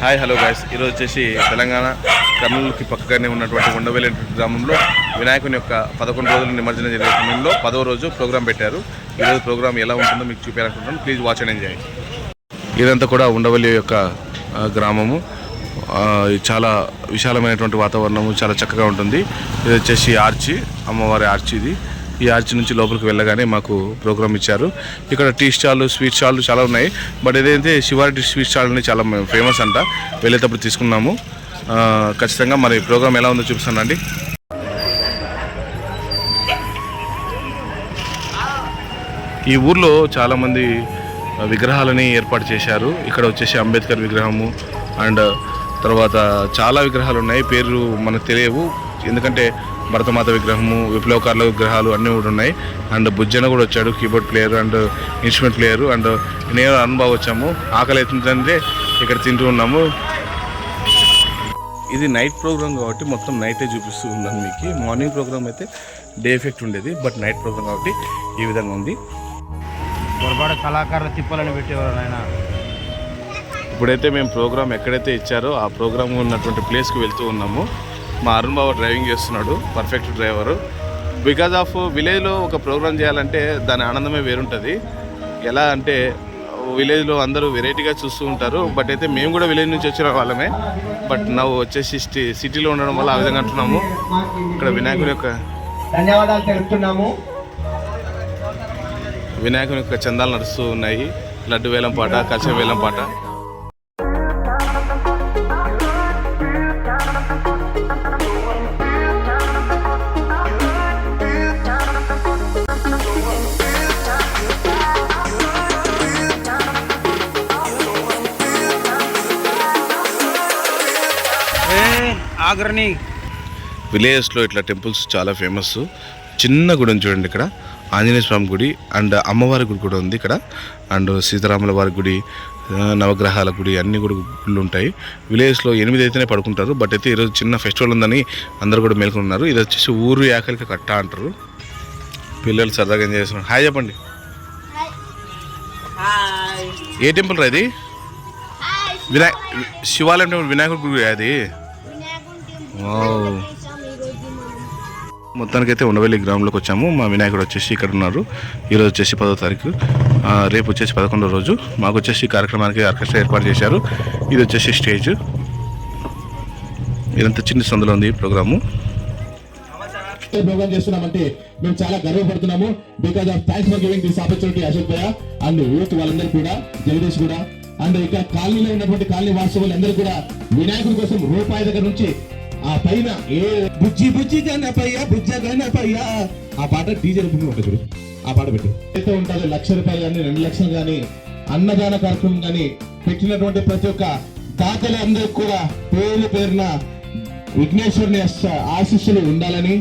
Hi hello guys ఈరోజు వచ్చేసి తెలంగాణ కర్నూలుకి పక్కగానే ఉన్నటువంటి ఉండవేలి గ్రామంలో వినాయకుని యొక్క పదకొండు రోజుల నిమజ్జనం జరిగే సమయంలో పదవ రోజు ప్రోగ్రాం పెట్టారు. ఈరోజు ప్రోగ్రామ్ ఎలా ఉంటుందో మీకు చూపించాలనుకుంటున్నాను ప్లీజ్ వాచ్ అండ్ ఎంజాయ్ ఇదంతా కూడా ఉండవల్లి యొక్క గ్రామము. చాలా విశాలమైనటువంటి వాతావరణము చాలా చక్కగా ఉంటుంది. ఇది వచ్చేసి ఆర్చి అమ్మవారి ఆర్చి ఇది ఈ ఆర్చి నుంచి లోపలికి వెళ్ళగానే మాకు ప్రోగ్రామ్ ఇచ్చారు. ఇక్కడ టీ స్టాళ్ళు స్వీట్ స్టాళ్ళు చాలా ఉన్నాయి. బట్ ఏదైతే శివారెడ్డి స్వీట్ స్టాల్ అని చాలా ఫేమస్ అంట వెళ్ళేటప్పుడు తీసుకున్నాము. ఖచ్చితంగా మరి ప్రోగ్రామ్ ఎలా ఉందో చూపిస్తానండి ఈ ఊర్లో చాలామంది విగ్రహాలని ఏర్పాటు చేశారు. ఇక్కడ వచ్చేసి అంబేద్కర్ విగ్రహము అండ్ తర్వాత చాలా విగ్రహాలు ఉన్నాయి. పేర్లు మనకు తెలియవు. ఎందుకంటే భరతమాత విగ్రహము విప్లవకారుల విగ్రహాలు అన్నీ కూడా ఉన్నాయి. అండ్ బుజ్జన కూడా వచ్చాడు keyboard player and instrument player. And నేను అనుభవం వచ్చాము. ఆకలి అవుతుందంటే ఇక్కడ తింటూ ఉన్నాము. ఇది నైట్ ప్రోగ్రామ్ కాబట్టి మొత్తం నైటే చూపిస్తూ ఉన్నాను మీకు. మార్నింగ్ ప్రోగ్రామ్ అయితే డే ఎఫెక్ట్ ఉండేది బట్ నైట్ ప్రోగ్రామ్ కాబట్టి ఈ విధంగా ఉంది. పొరపాటు కళాకారుల తిప్పలని పెట్టేవారు ఆయన. ఇప్పుడైతే మేము ప్రోగ్రామ్ ఎక్కడైతే ఇచ్చారో ఆ ప్రోగ్రామ్ ఉన్నటువంటి ప్లేస్కి వెళ్తూ ఉన్నాము. మా అరుణ్ బాబు డ్రైవింగ్ చేస్తున్నాడు పర్ఫెక్ట్ డ్రైవరు బికాజ్ ఆఫ్ విలేజ్లో ఒక ప్రోగ్రామ్ చేయాలంటే దాని ఆనందమే వేరుంటుంది. ఎలా అంటే విలేజ్లో అందరూ వెరైటీగా చూస్తూ ఉంటారు బట్ అయితే మేము కూడా విలేజ్ నుంచి వచ్చిన వాళ్ళమే. బట్ ನಾವು వచ్చేసి సిటీ సిటీలో ఉండడం వల్ల ఆ విధంగా అంటున్నాము. ఇక్కడ వినాయకుని యొక్క ధన్యవాదాలు తెలుపుతున్నాము. వినాయకుని యొక్క చందాలు నడుస్తూ ఉన్నాయి. లడ్డు వేలం పాట కచ్చ వేలం పాట. ఆగ్రని. విలేజెస్లో ఇట్లా టెంపుల్స్ చాలా ఫేమస్. చిన్న గుడి ఉంది చూడండి ఇక్కడ. ఆంజనేయ స్వామి గుడి అండ్ అమ్మవారి గుడి కూడా ఉంది ఇక్కడ. అండ్ సీతారాముల వారి గుడి నవగ్రహాల గుడి అన్ని కూడా గుళ్ళు ఉంటాయి. విలేజ్లో ఎనిమిది అయితేనే పడుకుంటారు. బట్ అయితే ఈరోజు చిన్న ఫెస్టివల్ ఉందని అందరూ కూడా మేల్కొన్నారు. ఇది వచ్చేసి ఊరు యాకలికి కట్ట అంటారు. పిల్లలు సరదాగా ఎంజాయ్ చేస్తున్నారు. హాయ్ చెప్పండి. ఏ టెంపుల్ రా ఇది? వినాయ శివాలయం టెంపుల్ వినాయకుడి గుడి అది. మొత్తానికి అయితే ఉండవల్లి గ్రామంలోకి వచ్చాము. మా వినాయకుడు వచ్చేసి ఇక్కడ ఉన్నారు. ఈరోజు వచ్చేసి పదో తారీఖు. రేపు వచ్చేసి పదకొండో రోజు. మాకు వచ్చేసి కార్యక్రమానికి ఆర్కెస్ట్రా ఏర్పాటు చేశారు. ఇది వచ్చేసి స్టేజ్. ఇదంతా చిన్న సందులో ఉంది ప్రోగ్రాము. ప్రోగ్రామ్ చేస్తున్నామంటే మేము చాలా గర్వపడుతున్నాము. Because of thanks for giving this opportunity Ashok భయ అండ్ యూత్ వాళ్ళందరూ కూడా జగదీష్ కూడా. అండ్ ఇక కాలనీలో ఉన్నటువంటి కాలనీ వాస్తవులు అందరూ కూడా వినాయకుడి కోసం రూపాయి దగ్గర నుంచి ఆ పైన ఏ బుజ్జి బుజ్జి గణపయ్య బుజ్జ గణపయ్య. ఆ పాట డీజే రూపంలో ఉంటుంది చూడు ఆ పాట పెట్టు. అయితే ఉంటుంది లక్ష రూపాయలు కానీ రెండు లక్షలు కానీ అన్నదాన కార్యక్రమం కానీ పెట్టినటువంటి ప్రతి ఒక్క దాతలు అందరికి కూడా పేరు పేరున విఘ్నేశ్వరుని ఆశీస్సులు ఉండాలని.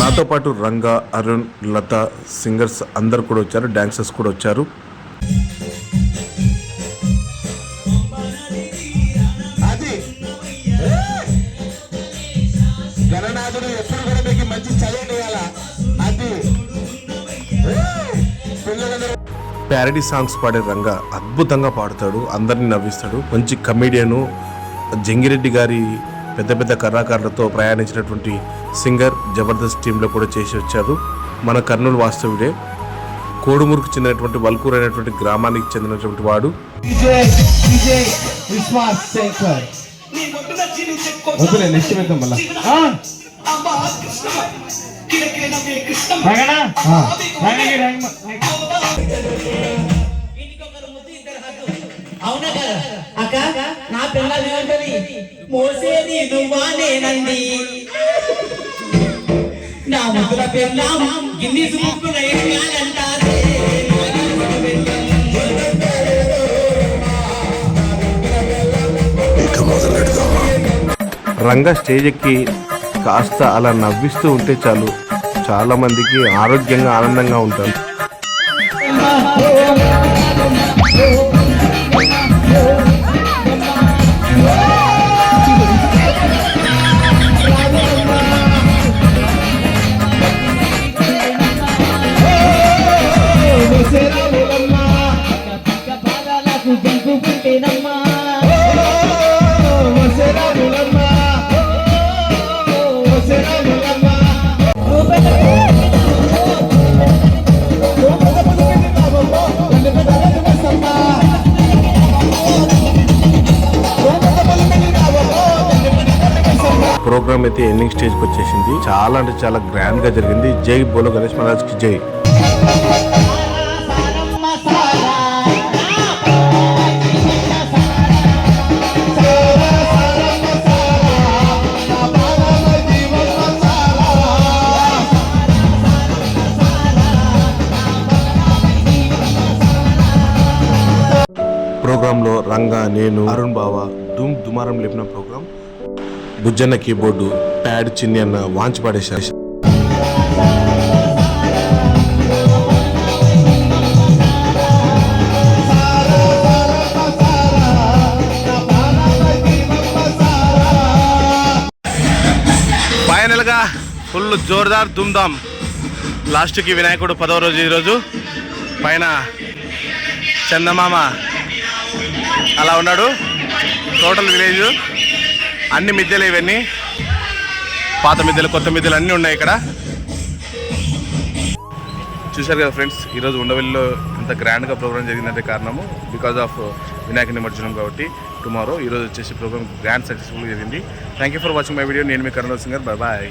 నాతో పాటు రంగా అరుణ్ లత సింగర్స్ అందరు కూడా వచ్చారు డాన్సర్స్ కూడా వచ్చారు. అది. గణనాథుడు ఎప్పుడు కూడా మీకు మంచి చదువు ఇవ్వాలా అది. పిల్లలందరూ ప్యారడీ సాంగ్స్ పాడే రంగా అద్భుతంగా పాడతాడు అందరిని నవ్విస్తాడు. మంచి కమెడియను జంగిరెడ్డి గారి పెద్ద పెద్ద కళాకారులతో ప్రయాణించినటువంటి సింగర్ జబర్దస్త్ టీంలో కూడా చేసి వచ్చారు. మన కర్నూలు వాస్తవుడే కోడుమూరుకు చెందినటువంటి వల్కూరు అనేటువంటి గ్రామానికి చెందినటువంటి వాడు. డీజే అవునా కదా అక్క నా ఏమంటది మోసేది నువ్వానేనండి నా ముద్దుల పిల్లం రంగా స్టేజ్ ఎక్కి కాస్త అలా నవ్విస్తూ ఉంటే చాలు. చాలా మందికి ఆరోగ్యంగా ఆనందంగా ఉంటారు. ప్రోగ్రామ్ అయితే ఎండింగ్ స్టేజ్కి వచ్చేసింది. చాలా అంటే చాలా గ్రాండ్గా జరిగింది. జై బోలో గణేష్ మహారాజ్కి జై. ప్రోగ్రాంలో రంగా నేను అరుణ్ బావ దుమ్ దుమారం లేపిన ప్రోగ్రాం. బుజ్జన్న కీబోర్డు ప్యాడ్ చిన్ని అన్న వాంచి పడేశారు. ఫైనల్గా ఫుల్ జోర్దార్ దుమ్దాం లాస్ట్కి వినాయకుడు పదవ రోజు ఈరోజు పైన చందమామ అలా ఉన్నాడు. Total village. అన్ని మిద్దెలు ఇవన్నీ. పాత మిద్దెలు కొత్త మిద్దెలు అన్నీ ఉన్నాయి ఇక్కడ. చూశారు కదా ఫ్రెండ్స్ ఈరోజు ఉండవల్లిలో ఇంత గ్రాండ్గా ప్రోగ్రామ్ జరిగిందంటే కారణము బికాజ్ ఆఫ్ వినాయక నిమజ్జనం కాబట్టి టుమారో ఈరోజు వచ్చేసి ప్రోగ్రామ్ గ్రాండ్ సక్సెస్ఫుల్ జరిగింది. Thank you for watching my video నేను మీ కరుణ్ సింగర్ బాయ్ బాయ్